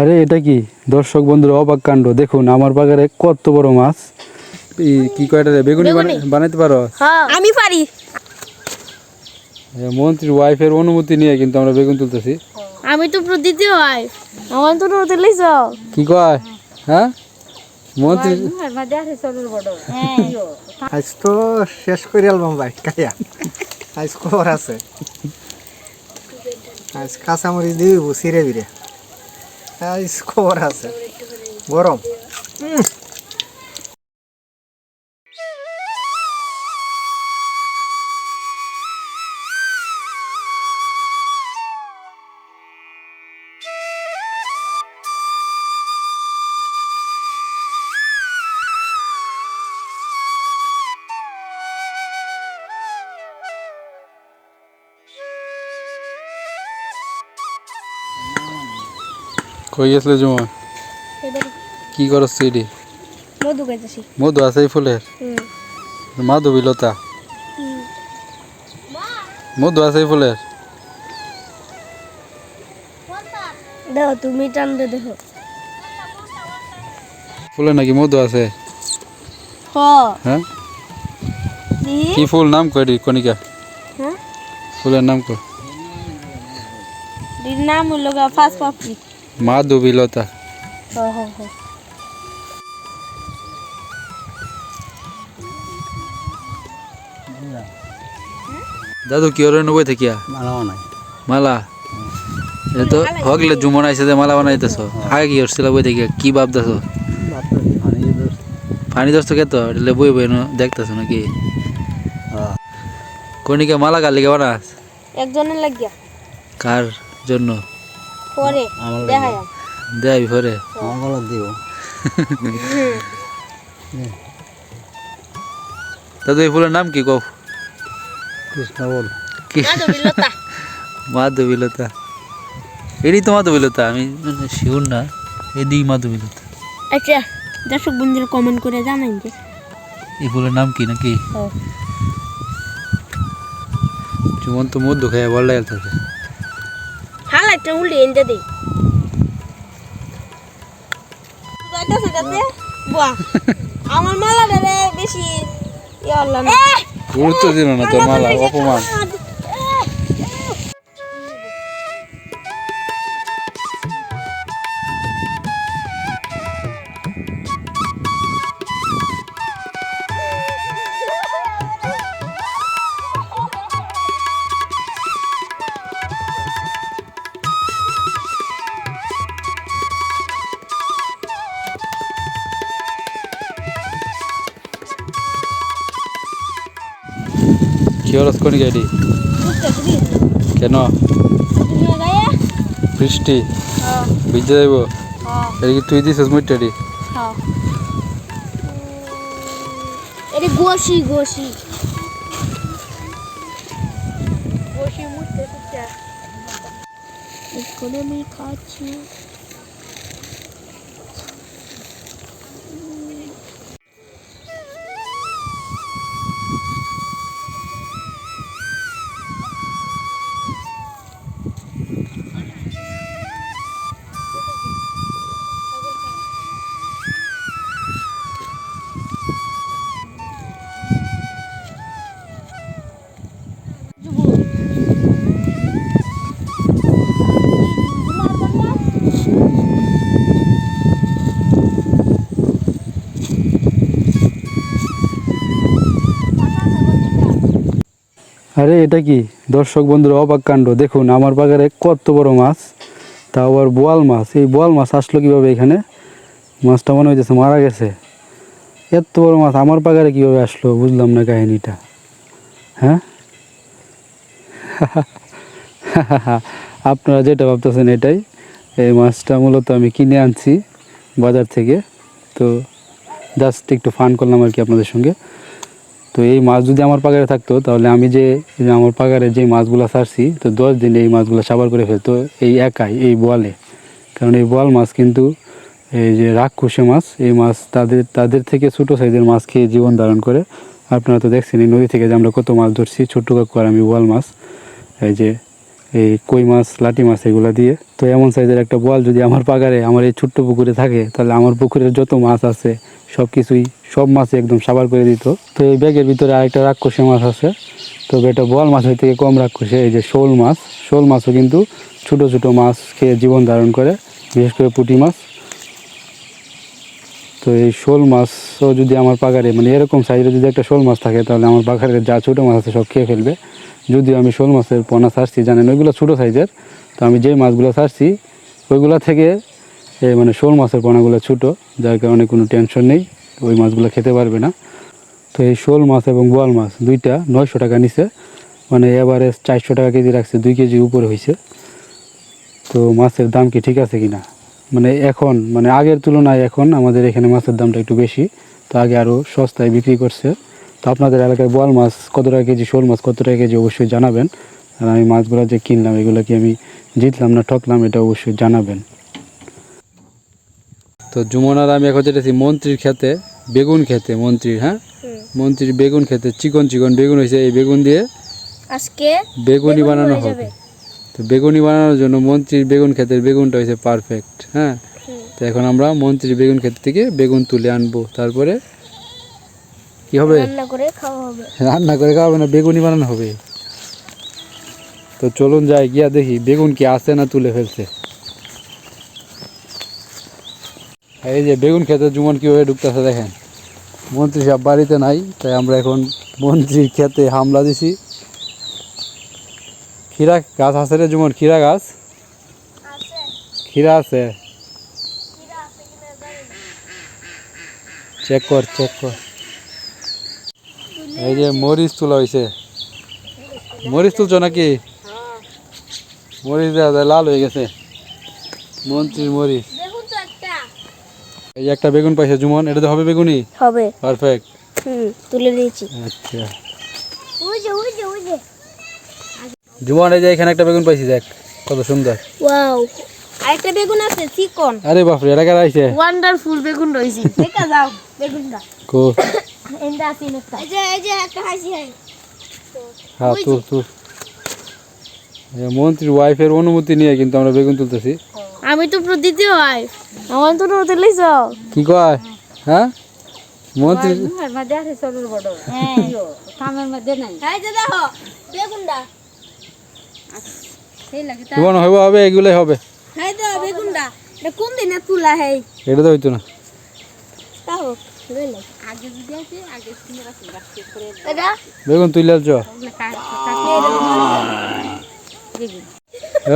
আরে এটা কি? দর্শক বন্ধুরা অবাক কাণ্ড। দেখুন আমার বাগারে কত বড় মাছ। কি কয়টা বেগুনি বানাইতে পারো? আমি পারি। মন্ত্রীর ওয়াইফের অনুমতি নিয়ে কিন্তু আমরা বেগুন তুলতেছি। আমি তো প্রতিটি হয়। আমার তো রোদে লইছ কি কয়? হ্যাঁ? মন্ত্রী আজ তো শেষ করে আলবাম ভাই কাইয়া। আজ খবর আছে। আজ কাঁচামরিচ দিব সিরে বিরে খবর আছে। গরম। কই গেছিলে জমা? কি করছ এটি মধু খাইতেছি। মধু আছে এই ফুলের? মাধবীলতা মধু আছে এই ফুলের? দেখো তুমি টান দে দেখো। ফুলে নাকি মধু আছে? হ্যাঁ? কি ফুল নাম এটি কণিকা? হ্যাঁ? ফুলের নাম কয় নাম হলো ফার্স্ট পাপড়ি। হ হ দাদু কি ওরে নবই থাকিয়া? মালা এটা তো হগলে জুমন আইছে যে মালা বানাইতেছ। আগে কি করছিল বই থাকিয়া? কি ভাবতেছ পানি দোস্ত কে তো এটা বই বই দেখতেছ নাকি? কণিকা মালা লিগে বানাস? একজনের লাগিয়া। কার জন্য? পরে দেখাই দেয় পরে। আমার দিব দাদু এই ফুলের নাম কি কও? কৃষ্ণ বল। মাধবীলতা। মাধবীলতা। এটাই তো মাধবীলতা আমি শিওর না। এদিক মাধবীলতা। আচ্ছা দর্শক বন্ধুরা কমেন্ট করে জানাই যে। এই ফুলের নাম কি নাকি। জুমন তো মধ্যে খায় বল থাকে হালাইটা উল্টে এনে দে আমার মালা বেশি ইয়া হলো না। গুরুত্ব দিল না তোর মালা অপমান। কোনি গাড়ি কেন গায়ে বৃষ্টি হ্যাঁ ভিজে যাইব হ্যাঁ এটা কি তুই দিছিস মুইটারি হ্যাঁ এটা গোশি গোশি গোশি মুছতে মুছতে এখানে আমি খাচ্ছি আরে, এটা কি? দর্শক বন্ধুরা অবাক কাণ্ড। দেখুন, আমার বাগারে কত বড় মাছ তা আবার বোয়াল মাছ। এই বোয়াল মাছ আসলো কীভাবে এখানে? মাছটা মনে হইতেছে মারা গেছে। এত বড় মাছ আমার বাগারে কীভাবে আসলো বুঝলাম না কাহিনিটা। হ্যাঁ? আপনারা যেটা ভাবতেছেন এটাই। এই মাছটা মূলত আমি কিনে আনছি বাজার থেকে। তো জাস্ট একটু ফান করলাম আর কি আপনাদের সঙ্গে। তো এই মাছ যদি আমার পাগারে থাকতো, তাহলে আমি যে আমার পাগারে যে মাছগুলো সারছি, তো দশ দিনে এই মাছগুলো সাবার করে ফেলতো এই একাই, এই বোয়ালে। কারণ এই বোয়াল মাছ কিন্তু, এই যে রাক্ষসে মাছ, এই মাছ তাদের তাদের থেকে ছোটো সাইজের মাছ খেয়ে জীবন ধারণ করে। আপনারা তো দেখছেন এই নদী থেকে যে আমরা কত মাছ ধরছি, ছোট্ট কাকু আর আমি বোয়াল মাছ, এই যে এই কই মাছ লাটি মাছ এগুলো দিয়ে। তো এমন সাইজের একটা বল যদি আমার পাগারে, আমার এই ছোট্ট পুকুরে থাকে, তাহলে আমার পুকুরের যত মাছ আছে সব কিছুই সব মাছ একদম সাবার করে দিত। তো এই ব্যাগের ভিতরে আরেকটা রাক্ষসে মাছ আছে। তো এটা বোয়াল মাছের থেকে কম রাক্ষসে, এই যে শোল মাছ। শোল মাছও কিন্তু ছোট ছোট মাছ খেয়ে জীবন ধারণ করে, বিশেষ করে পুঁটি মাছ। তো এই শোল মাছও যদি আমার পাগারে মানে এরকম সাইজের যদি একটা শোল মাছ থাকে, তাহলে আমার পাগারে যা ছোটো মাছ আছে, সব খেয়ে ফেলবে। যদিও আমি শোল মাছের পোনা ছাড়ছি, জানেন ওইগুলো ছোটো সাইজের, তো আমি যেই মাছগুলো ছাড়ছি, ওইগুলো থেকে মানে শোল মাছের পোনাগুলো ছোটো, যার কারণে কোনো টেনশন নেই, ওই মাছগুলো খেতে পারবে না। তো এই শোল মাছ এবং বোয়াল মাছ দুইটা নয়শো টাকা নিছে মানে এবারে চারশো টাকা কেজি রাখছে, দুই কেজি উপরে হয়েছে তো মাছের দাম কি ঠিক আছে কিনা? মানে এখন মানে আগের তুলনায় এখন আমাদের এখানে মাছের দামটা একটু বেশি, তো আগে আরও সস্তায় বিক্রি করছে। তো আপনাদের এলাকায় বোয়াল মাছ কত টাকা কেজি শোল মাছ কত টাকা কেজি অবশ্যই জানাবেন। আর আমি মাছগুলো যে কিনলাম এগুলো কি আমি জিতলাম না ঠকলাম এটা অবশ্যই জানাবেন। তো জুমনার আমি এখন যেতেছি মন্ত্রীর খেতে বেগুন খেতে মন্ত্রীর হ্যাঁ? মন্ত্রীর বেগুন খেতে চিকন চিকন বেগুন হয়েছে এই বেগুন দিয়ে আজকে বেগুনি বানানো হবে। তো বেগুনি বানানোর জন্য মন্ত্রীর বেগুন ক্ষেতের বেগুনটা হয়েছে পারফেক্ট হ্যাঁ? তো এখন আমরা মন্ত্রীর বেগুন ক্ষেত থেকে বেগুন তুলে আনব তারপরে কি হবে? রান্না করে খাওয়া হবে। রান্না করে খাওয়াবে না বেগুনি বানানো হবে? তো চলুন যাই গিয়া দেখি বেগুন কি আছে না তুলে ফেলছে। এই যে বেগুন খেতে জুমন কীভাবে ঢুকতেছে দেখেন। মন্ত্রী সাহেব বাড়িতে নাই তাই আমরা এখন মন্ত্রীর খেতে হামলা দিছি। খিরা গাছ আছে রে জুমন খিরা গাছ? আছে। খিরা আছে? কিরা আছে কিনা জানি না। চেক কর চেক কর। এই যে মরিচ তোলা হয়েছে মরিচ তুলছো নাকি? মরিচ লাল হয়ে গেছে। মন্ত্রীর মরিচ। এই যে একটা বেগুন পাইছে জুমন এটা তো হবে বেগুনি? হবে। পারফেক্ট হুম তুলে নিয়েছি আচ্ছা। ওই যে ওই যে ওই যে। জুমন এই যে এখানে একটা বেগুন পাইছি দেখ কত সুন্দর। ওয়াও আরেকটা বেগুন আছে চিকন। আরে বাপরে এটা কারা আইছে? ওয়ান্ডারফুল বেগুন রয়েছে দেখা যাও। বেগুনটা কো। এন্ডা আছে একটা এই যে এই যে একটা হাসি হাই হ্যাঁ মন্ত্রীর ওয়াইফের অনুমতি নিয়ে কিন্তু আমরা বেগুন তুলতেছি। আমি তো প্রতিদিন হয় আমার তো লইছ কি কয়? হ্যাঁ? মন্ত্রী হ্যাঁ। কামের মধ্যে নাই। এই যে দেখো বেগুনটা। জীবন হবে হবে এগুলোই হবে। এই তো বেগুনটা। কোন দিনে তুলা হেই? এটা তো হইতো না। তাও আগে যদি আছে আগে এটা? বেগুন তুই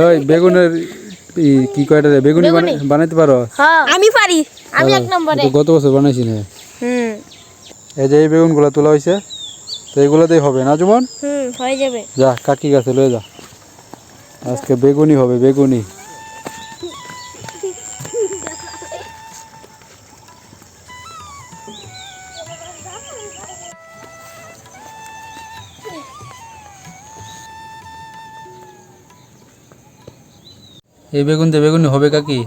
ওই বেগুনের কি কয়টা রে? বেগুনি বানা- বানাইতে পারো? হ্যাঁ আমি পারি। আমি এক নম্বরে। গত বছর বানাইছি না। হুম। এই যে এই বেগুনগুলো তোলা হয়েছে তো এগুলোতেই হবে না জুমন হুম হয়ে যাবে। যা কাকি গাছে লয়ে যা। আজকে বেগুনি হবে বেগুনি। এই বেগুন দিয়ে বেগুনি হবে কাকি?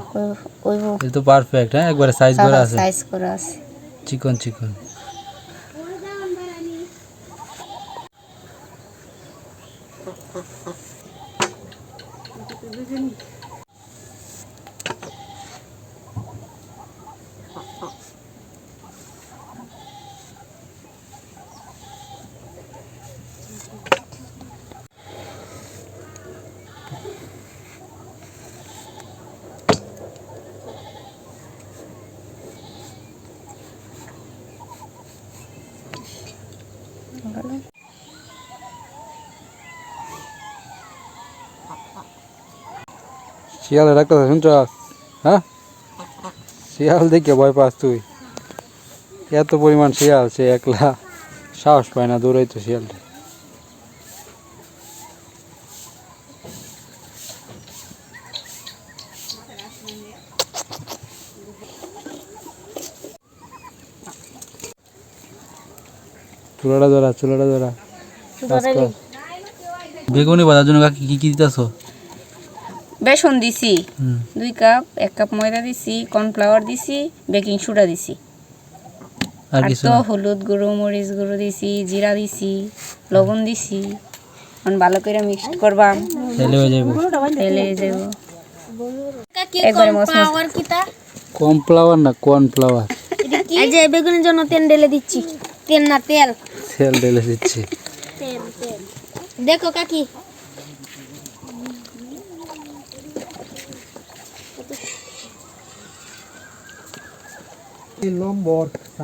ওই তো পারফেক্ট হ্যাঁ? একবারে সাইজ করা আছে। সাইজ করা আছে। চিকন চিকন। শিয়ালে ডাক্তার শুনছ? হ্যাঁ? শিয়াল দেখে ভয় পাস তুই। এত পরিমাণ শিয়াল সে একলা সাহস পায় না দৌড়াইতো শিয়ালটা। চুলাটা ধরা চুলাটা ধরা। বেগুনি বাজার জন্য কাকি কি কি দিতেছো? বেসন দিছি দুই কাপ এক কাপ ময়দা দিছি কর্নফ্লাওয়ার দিছি বেকিং সোডা দিছি। আর তো হলুদ গুঁড়ো মরিচ গুঁড়ো দিছি জিরা দিছি লবণ দিছি। এখন ভালো করে মিক্সড করবাম। তাহলে হয়ে যাবে। তেলে যাব। কাকি একবারে মস্ত। কিতা কম ফ্লাওয়ার না কর্ন ফ্লাওয়ার এই যে বেগুনের জন্য তেল ঢেলে দিচ্ছি। তেল না তেল। সেল ঢেলে দিচ্ছি। তেল তেল। দেখো কাকি।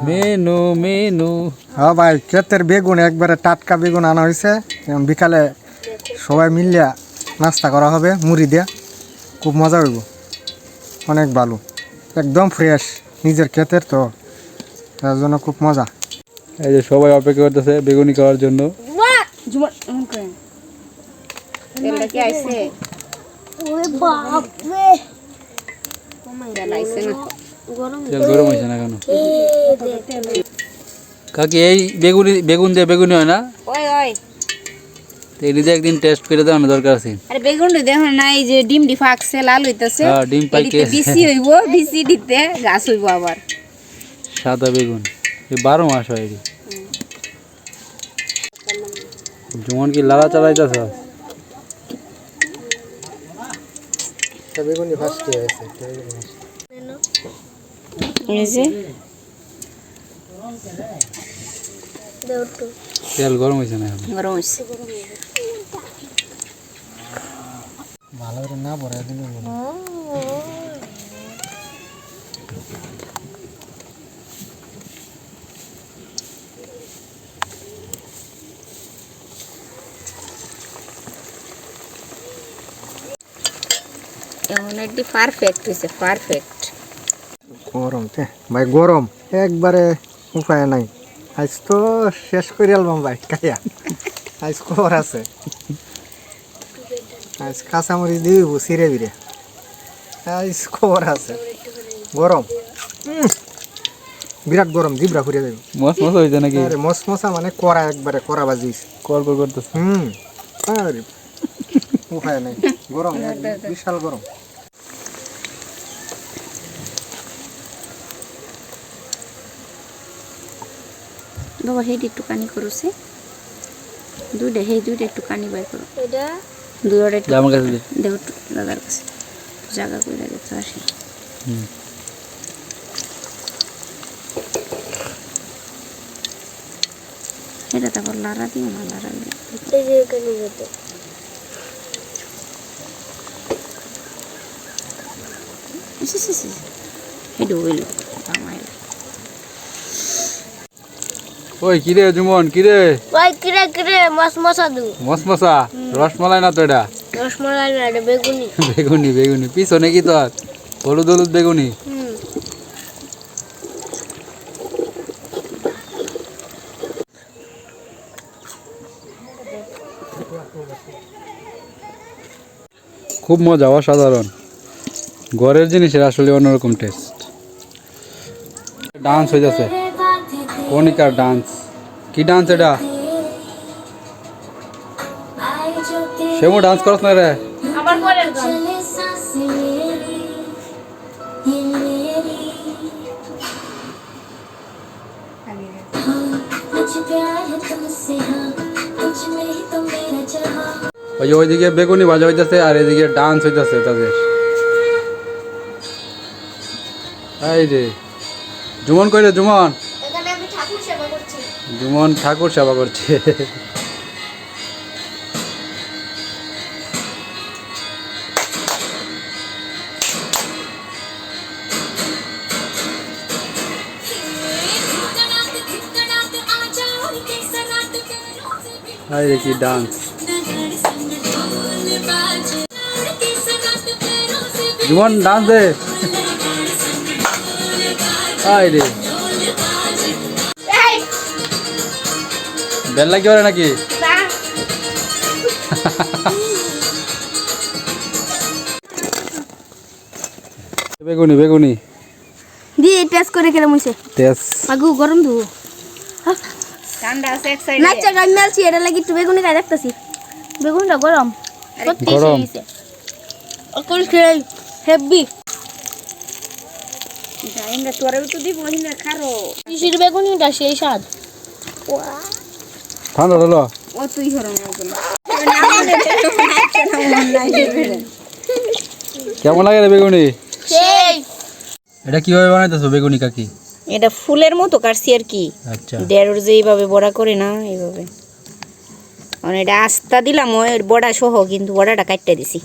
Menu menu. হ্যাঁ ভাই ক্ষেতের বেগুন একবারে টাটকা বেগুন আনা হয়েছে। এখন বিকালে সবাই মিলিয়া নাস্তা করা হবে মুড়ি দিয়ে। খুব মজা হইব। অনেক ভালো একদম ফ্রেশ নিজের ক্ষেতের তো। তার জন্য খুব মজা। এই যে সবাই অপেক্ষা করতেছে বেগুনি খাওয়ার জন্য। আইছে? তেল গরম হয়েছে না কেন? কাকি এই বেগুনি বেগুন দিয়ে বেগুনি হয় না? ওই ওই। এটি দিয়ে একদিন টেস্ট করে দেওয়ানো দরকার আছে। আরে বেগুন দেখো না এই যে ডিম ডি ফাকছে লাল হইতাছে। হ্যাঁ, ডিম পাইকে বিসি হইব বিসি দিতে গাছ হইব আবার। সাদা বেগুন। এই বারো মাস হয় এটি। কি লালা চালাইতেছ? বেগুনি ফার্স্ট হয়েছে এই যে। তেল গরম হয়েছে না গরম হইছে ভালো করে না ভরে দিলে এমন একটি পারফেক্ট হইছে পারফেক্ট গরম তে? ভাই গরম। একবারে উপায় নাই। আজ তো শেষ করে আলবাম ভাই কাইয়া আজ খবর আছে। আজ কাঁচামরিচ দিয়ে দিব সিরে বিরে আজ খবর আছে। গরম। বিরাট গরম জিবরা ফুরিয়ে যাবে মস মস হয়েছে নাকি? আরে মস মশা মানে কড়া একবারে কড়া বাজিস কল কল করতেছে। হুম। আরে উপায় নাই। গরম বিশাল গরম। বাবা হেডি একটু কানি করছে। দুইটা সেই দুইটা একটু কানি বাই করো। এটা? দুইটা একটু আমার কাছে দে। দেও একটু দাদার কাছে। জায়গা করে দিতে আসি। এটা তারপর লাড়া দিও না লাড়া দিও। এই যে এখানে যেতে। EC, EC, EC. হেডু হইল আমার ওই কিরে জুমন কিরে? ভাই কিরে কিরে মাছ মশা দু। মস মশা রসমালাই না তো এটা রসমালাই না এটা বেগুনি। বেগুনি বেগুনি। পিছনে কি তোর? হলুদ হলুদ বেগুনি? খুব মজা অসাধারণ। ঘরের জিনিসের আসলে অন্যরকম টেস্ট ডান্স হয়ে যাচ্ছে কনিকার ডান্স কি ডান্স এটা সেমু ডান্স করছ না রে আবার পরের গান ওই যে ওইদিকে বেগুনি ভাজা হইতেছে আর এদিকে ডান্স হইতেছে তাদের এই রে জুমন কই রে জুমন জুমন ঠাকুর সেবা করছে। এই রে কি ডান্স। জুমন ডান্স দে। এই রে। বেল লাগি ওরে নাকি? বেগুনি বেগুনি। দি টেস্ট করে কেন মুইছে তেজ আগু গরম দু ঠান্ডা আছে এক সাইডে নাচা গান মেলছি এটা লাগি একটু বেগুনি খাই দেখতেছি। বেগুনটা গরম। সত্যি গরম। অকল খেয়ে হেভি তো দিব হিনা খারো। কিসির বেগুনিটা সেই স্বাদ। ঠান্ডা হলো ও তুই হরম কেমন লাগে রে বেগুনি? এটা কীভাবে বানাইতেছো বেগুনি কাকি? এটা ফুলের মতো কাটছি আর কি। আচ্ছা। দেড় যে এইভাবে বড়া করে না এইভাবে। মানে এটা আস্তা দিলাম ওই বড়া সহ কিন্তু বড়াটা কাটতে দিছি।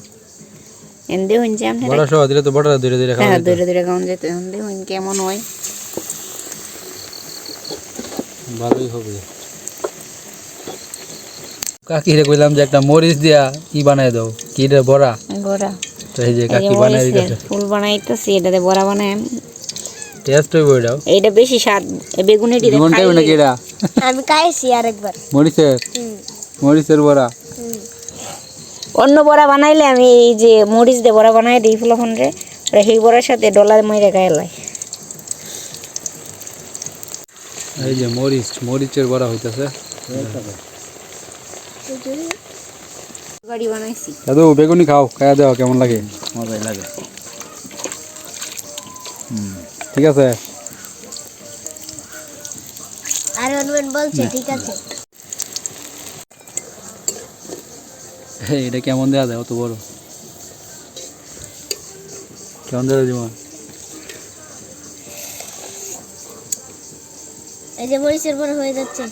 দেখুন যে আপনারা বড় সহ দিলে তো বড়টা ধীরে ধীরে খাওয়া হ্যাঁ গাউন যেত। এখন কেমন হয়। ভালোই হবে। কাকি রে কইলাম যে একটা মরিচ দিয়া ই বানাই দাও। কি রে বড়া? বড়া। তো এই যে কাকি বানাই দিতেছে। ফুল বানাইতেছি এটাতে বড়া বানাই টেস্ট হইব এটাও এইটা বেশি স্বাদ। বেগুনি দিয়ে জীবন খাইবে নাকি এটা? আমি খাইছি আরেকবার। মরিচের? মরিচের বড়া? অন্য বড়া বানাইলে আমি এই যে মরিচ দিয়ে বড়া বানাই দিই ফুলফোন রে। আর সেই বড়ার সাথে ডলার মরে গায়েলাই এই যে মরিচ মরিচের বড়া হইতাছে। গাড়ি বানাইছি। দাদু বেগুনি খাও খাইয়া দেওয়া কেমন লাগে? মজাই লাগে। ঠিক আছে? আর অনুমান বলছে ঠিক আছে। এটা কেমন দেওয়া যায় অত বড়? কেমন দেওয়া জীবন? এই যে মরিচের বড় হয়ে যাচ্ছে।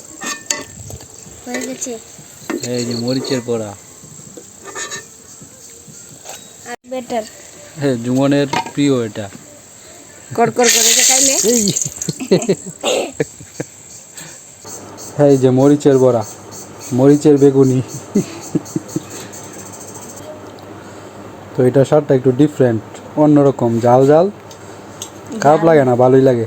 হয়ে গেছে। এই যে মরিচের বড়া। আর বেটার। হ্যাঁ জুমনের প্রিয় এটা। কড়কড় করে খাইলে এই এই যে মরিচের বড়া মরিচের বেগুনি। তো এটা স্বাদটা একটু ডিফারেন্ট অন্যরকম জাল জাল খারাপ লাগে না ভালোই লাগে।